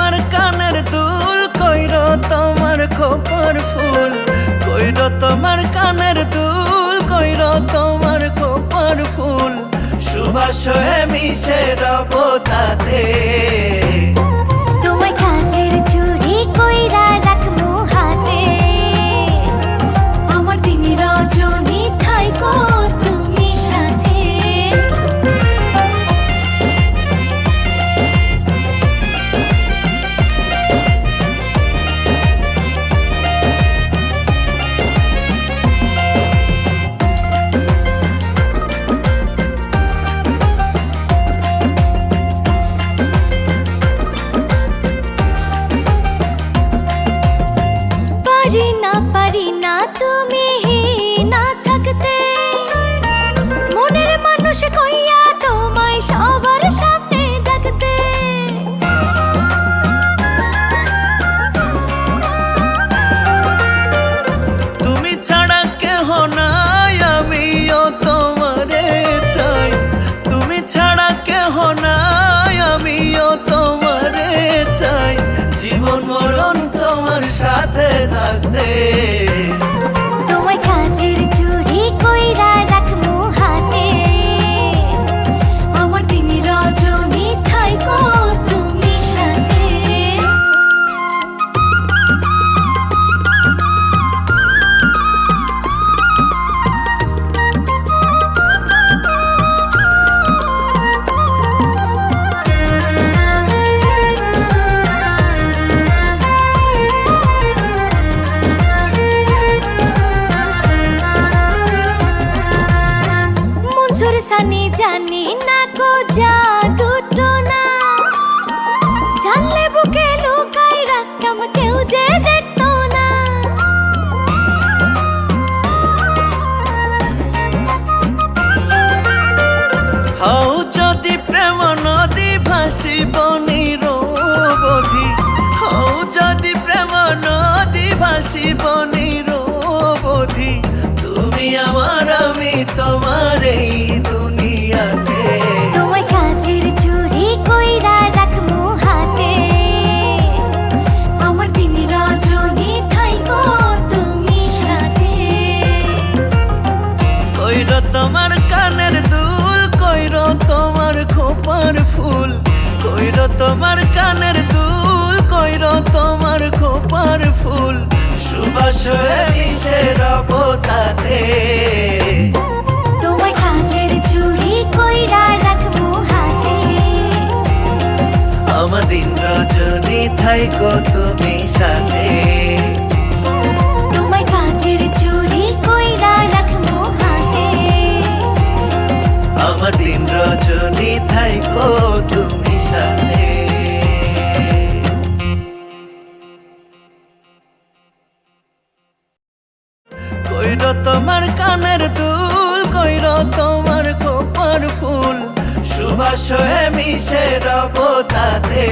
তোমার কানের দুল, কইর তোমার খোপর ফুল। কইর তোমার কানের দুল, কইর তোমার খোপর ফুল। সুবাস মিশে রব তাতে। পারি না পারি না তুমি না থাকতে। মনের মানুষ কইয়া তোমায় সবার সামনে ডাকতে। তুমি ছাড়া কেহ নাই, আমিও তোমারে চাই। তুমি ছাড়া কেহ নাই, আমিও সাথে থাকতে। মনসুর সানি জানি না কো জাদু না জানলে বুকে লুকাই রাখতাম কেউ যে দেখতো না। হও যদি প্রেম নদী ভাসিব নিরবধি হও যদি প্রেম নদী ভাসিব তোমার এই দুনিয়াতে। তোমায় কাচের চুরি কইরা রাখমু হাতে। আমার দিন রজনী থাইকো তুমি সাথে। কইর তোমার কানের দুল কইর তোমার খোপার ফুল। কইর তোমার কানের দুল কইর তোমার খোপার ফুল। সুবাস মিশে রব তাতে। থাইকো তুমি সাথে। তোমায় চুরি কইরা রাখমু হাতে। আমার দিন রজনী থাইকো তুমি সাথে। কইর তোমার কানের দুল কইর তোমার খোপার ফুল সুবাস মিশে রব তাতে।